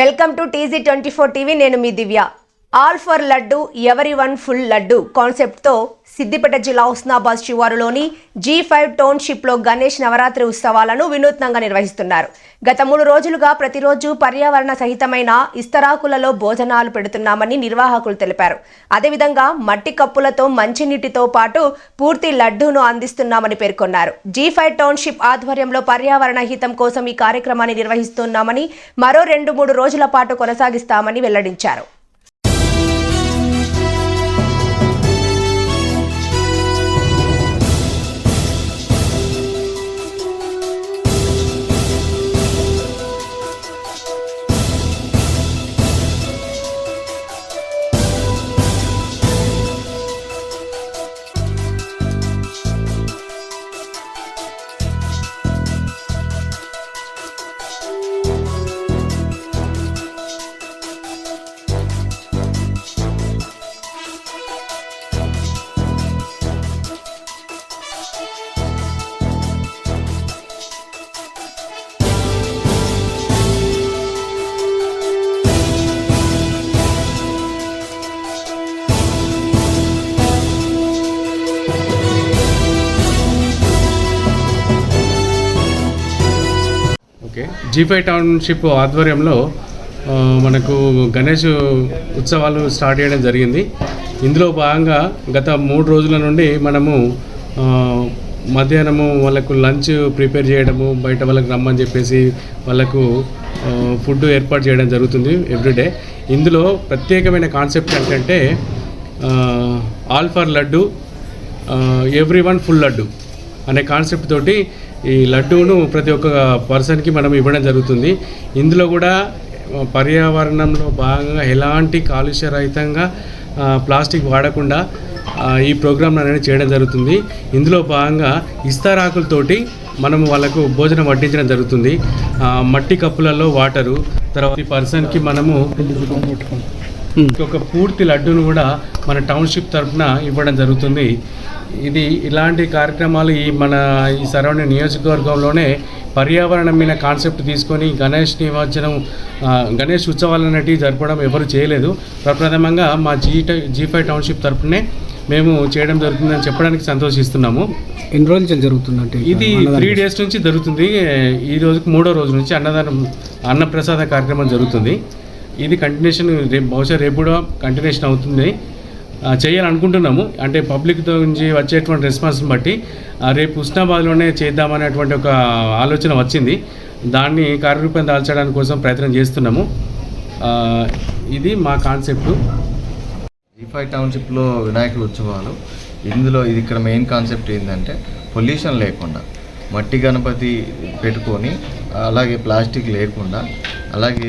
Welcome to TG twenty four TV నేను మీ Divya. All for laddu ఎవరి వన్ ఫుల్ లడ్డు కాన్సెప్ట్తో సిద్దిపేట జిల్లా హుస్నాబాద్ శివారులోని జీ ఫైవ్ టౌన్షిప్లో గణేష్ నవరాత్రి ఉత్సవాలను వినూత్నంగా నిర్వహిస్తున్నారు. గత మూడు రోజులుగా ప్రతిరోజు పర్యావరణ సహితమైన ఇస్తరాకులలో భోజనాలు పెడుతున్నామని నిర్వాహకులు తెలిపారు. అదేవిధంగా మట్టి కప్పులతో మంచినీటితో పాటు పూర్తి లడ్డూను అందిస్తున్నామని పేర్కొన్నారు. జీ ఫైవ్ టౌన్షిప్ ఆధ్వర్యంలో పర్యావరణ హితం కోసం ఈ కార్యక్రమాన్ని నిర్వహిస్తున్నామని మరో రెండు మూడు రోజుల పాటు కొనసాగిస్తామని వెల్లడించారు. జీపై టౌన్షిప్ ఆధ్వర్యంలో మనకు గణేష్ ఉత్సవాలు స్టార్ట్ చేయడం జరిగింది. ఇందులో భాగంగా గత మూడు రోజుల నుండి మనము మధ్యాహ్నము వాళ్ళకు లంచ్ ప్రిపేర్ చేయడము బయట వాళ్ళకి రమ్మని చెప్పేసి వాళ్ళకు ఫుడ్ ఏర్పాటు చేయడం జరుగుతుంది ఎవ్రీడే ఇందులో ప్రత్యేకమైన కాన్సెప్ట్ ఏంటంటే all for laddu every one full laddu అనే కాన్సెప్ట్ తోటి ఈ లడ్డూను ప్రతి ఒక్క పర్సన్కి మనం ఇవ్వడం జరుగుతుంది. ఇందులో కూడా పర్యావరణంలో భాగంగా ఎలాంటి కాలుష్య రహితంగా ప్లాస్టిక్ వాడకుండా ఈ ప్రోగ్రామ్ అనేది చేయడం జరుగుతుంది. ఇందులో భాగంగా ఇస్తారాకులతోటి మనము వాళ్ళకు భోజనం వడ్డించడం జరుగుతుంది. మట్టి కప్పులలో వాటరు తర్వాత ఈ పర్సన్కి మనము ఒక పూర్తి లడ్డూను కూడా మన టౌన్షిప్ తరఫున ఇవ్వడం జరుగుతుంది. ఇది ఇలాంటి కార్యక్రమాలు ఈ మన ఈ సరౌండింగ్ నియోజకవర్గంలోనే పర్యావరణం మీద కాన్సెప్ట్ తీసుకొని గణేష్ నిమజ్జనం గణేష్ ఉత్సవాలు అనేటివి జరపడం ఎవరు చేయలేదు. ప్రప్రథమంగా మా జీ జీ ఫైవ్ టౌన్షిప్ తరఫునే మేము చేయడం జరుగుతుందని చెప్పడానికి సంతోషిస్తున్నాము. ఎన్ని రోజుల నుంచి జరుగుతుందంటే ఇది త్రీ డేస్ నుంచి జరుగుతుంది. ఈ రోజుకి మూడో రోజు నుంచి అన్నదానం అన్నప్రసాద కార్యక్రమం జరుగుతుంది. ఇది కంటిన్యూషన్ రేపు బహుశా రేపు కూడా కంటిన్యూషన్ అవుతుంది. చేయాలనుకుంటున్నాము. అంటే పబ్లిక్ నుంచి వచ్చేటువంటి రెస్పాన్స్ని బట్టి రేపు రేపు ఉస్నాబాద్లోనే చేద్దామనేటువంటి ఒక ఆలోచన వచ్చింది. దాన్ని కార్యరూపం దాల్చడానికి కోసం ప్రయత్నం చేస్తున్నాము. ఇది మా కాన్సెప్టు జీఫై టౌన్షిప్లో వినాయకుల ఉత్సవాలు. ఇందులో ఇది ఇక్కడ మెయిన్ కాన్సెప్ట్ ఏంటంటే పొల్యూషన్ లేకుండా మట్టి గణపతి పెట్టుకొని అలాగే ప్లాస్టిక్ లేకుండా అలాగే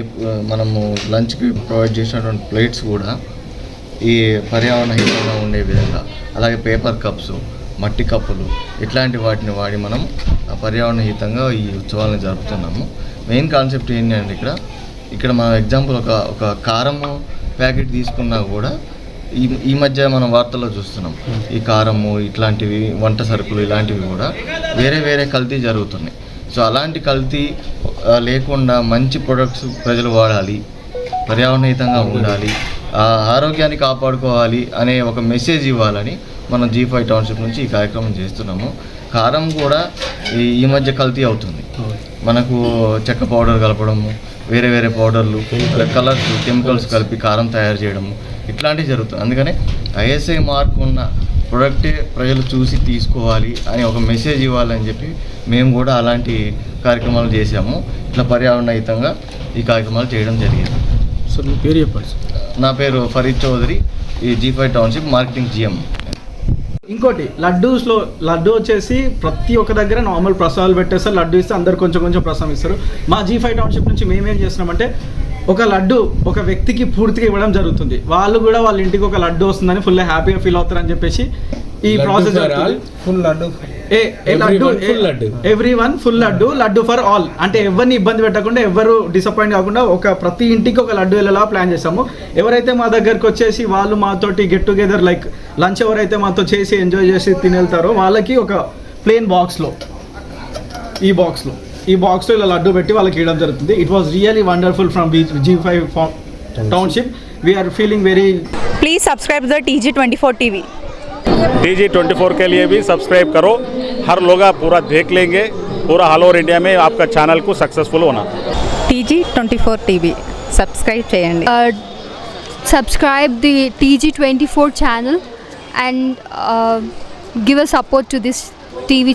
మనము లంచ్కి ప్రొవైడ్ చేసినటువంటి ప్లేట్స్ కూడా ఈ పర్యావరణ హితంగా ఉండే విధంగా అలాగే పేపర్ కప్స్ మట్టి కప్పులు ఇట్లాంటి వాటిని వాడి మనం పర్యావరణ హితంగా ఈ ఉత్సవాలను జరుపుతున్నాము. మెయిన్ కాన్సెప్ట్ ఏంటంటే ఇక్కడ ఇక్కడ మనం ఎగ్జాంపుల్ ఒక ఒక కారము ప్యాకెట్ తీసుకున్నా కూడా ఈ ఈ మధ్య మనం వార్తల్లో చూస్తున్నాం. ఈ కారము ఇట్లాంటివి వంట సరుకులు ఇలాంటివి కూడా వేరే వేరే కల్తీ జరుగుతున్నాయి. సో అలాంటి కల్తీ లేకుండా మంచి ప్రొడక్ట్స్ ప్రజలు వాడాలి పర్యావరణహితంగా ఉండాలి ఆరోగ్యాన్ని కాపాడుకోవాలి అనే ఒక మెసేజ్ ఇవ్వాలని మనం జీ ఫైవ్ టౌన్షిప్ నుంచి ఈ కార్యక్రమం చేస్తున్నాము. కారం కూడా ఈ ఈ మధ్య కల్తీ అవుతుంది. మనకు చెక్క పౌడర్ కలపడము వేరే వేరే పౌడర్లు కలర్స్ కెమికల్స్ కలిపి కారం తయారు చేయడము ఇట్లాంటివి జరుగుతుంది. అందుకనే ఐఎస్ఐ మార్క్ ఉన్న ప్రొడక్టే ప్రజలు చూసి తీసుకోవాలి అని ఒక మెసేజ్ ఇవ్వాలని చెప్పి మేము కూడా అలాంటి కార్యక్రమాలు చేశాము. ఇట్లా పర్యావరణహితంగా ఈ కార్యక్రమాలు చేయడం జరిగింది. సో మీ పేరు చెప్పండి సార్. నా పేరు ఫరీద్ చౌదరి ఈ G five township marketing GM ఇంకోటి లడ్డూస్లో లడ్డు వచ్చేసి ప్రతి ఒక్క దగ్గర నార్మల్ ప్రసాదాలు పెట్టేస్తారు. లడ్డు ఇస్తే అందరు కొంచెం కొంచెం ప్రసాదం ఇస్తారు. మా జీ ఫైవ్ టౌన్షిప్ నుంచి మేమేం చేస్తున్నామంటే ఒక లడ్డు ఒక వ్యక్తికి పూర్తిగా ఇవ్వడం జరుగుతుంది. వాళ్ళు కూడా వాళ్ళ ఇంటికి ఒక లడ్డు వస్తుందని ఫుల్ హ్యాపీగా ఫీల్ అవుతారని చెప్పేసి ఈ process full laddu. Every one full laddu laddu. For all అంటే ఎవరిని ఇబ్బంది పెట్టకుండా ఎవరు డిసప్పాయింట్ కాకుండా ఒక ప్రతి ఇంటికి ఒక లడ్డు వెళ్ళేలా ప్లాన్ చేసాము ఎవరైతే మా దగ్గరకు వచ్చేసి వాళ్ళు మాతోటి గెట్ టుగెదర్ లైక్ లంచ్ ఎవరైతే మాతో చేసి ఎంజాయ్ చేసి తినేళ్తారో వాళ్ళకి ఒక ప్లేన్ బాక్స్లో ఈ బాక్స్లో ఈ బాక్స్లో ఇలా లడ్డు పెట్టి వాళ్ళకి ఇవ్వడం జరుగుతుంది it was really wonderful from B G five township we are feeling very please subscribe the T G twenty four T V T G twenty four के लिए भी सब्सक्राइब करो हर लोग आप पूरा देख लेंगे पूरा ऑल ओवर इंडिया में आपका चैनल को सक्सेसफुल होना T G twenty four TV subscribe చేయండి uh, subscribe the TG24 channel and uh, give a support to this TV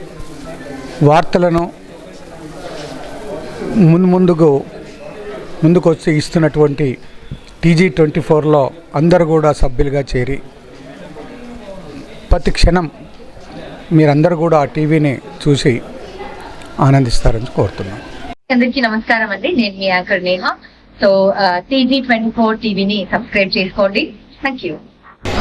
వార్తలను ముందు ముందుకు ముందుకు వచ్చి ఇస్తున్నటువంటి టీజీ ట్వంటీ ఫోర్లో అందరూ కూడా సభ్యులుగా చేరి ప్రతి క్షణం మీరందరూ కూడా ఆ టీవీని చూసి ఆనందిస్తారని కోరుతున్నాను అందరికీ నమస్కారం అండి. నేను మీ anchor Neha. So TG twenty four టీవీని సబ్స్క్రైబ్ చేసుకోండి. Thank you